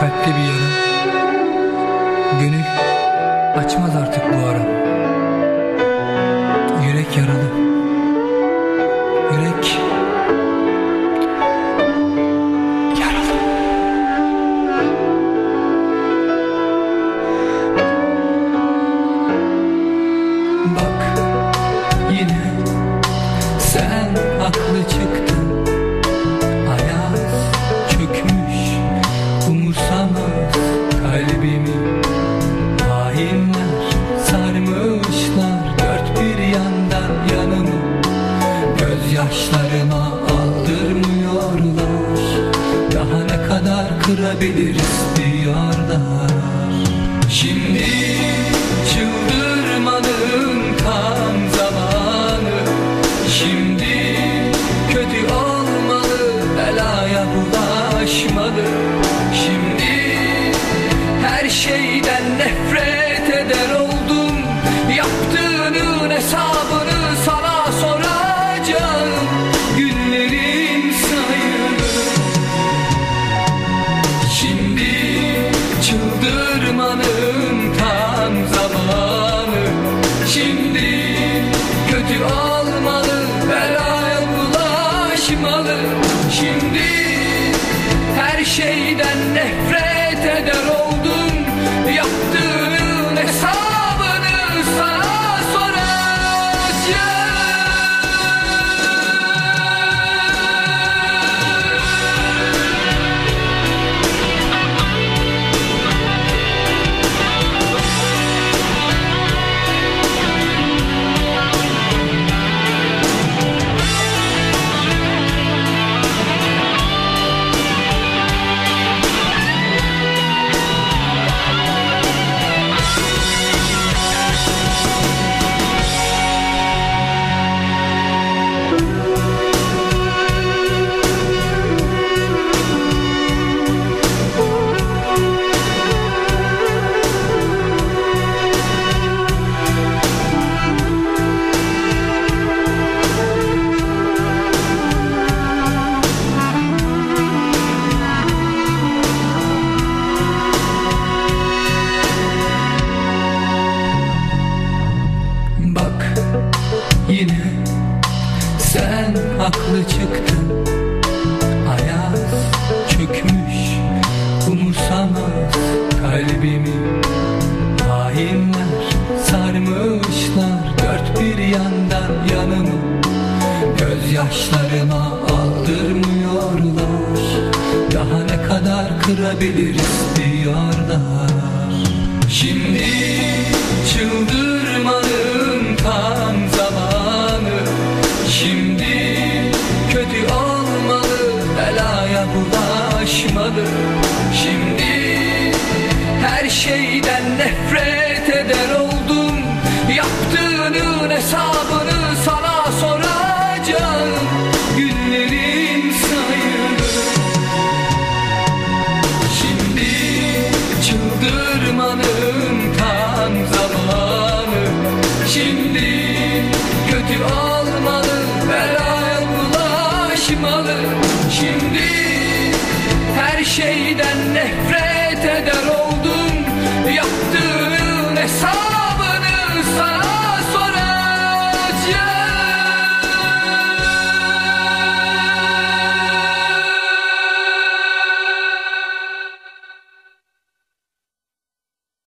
gitti bir yara. Gönül açmaz artık bu ara. Yürek yaralı. Yürek yaralı. Bak yine sen haklı çıktın Gözyaşlarıma aldırmıyorlar. Daha ne kadar kırabiliriz diyorlar şeyden nefret eder oldum Yaptığının yine sen haklı çıktın. Ayaz çökmüş umursamaz kalbimi. Hainler sarmışlar dört bir yandan yanımı. Gözyaşlarıma aldırmıyorlar. Daha ne kadar kırabiliriz diyorlar Şimdi çıldırmanın tam şeyden nefret eder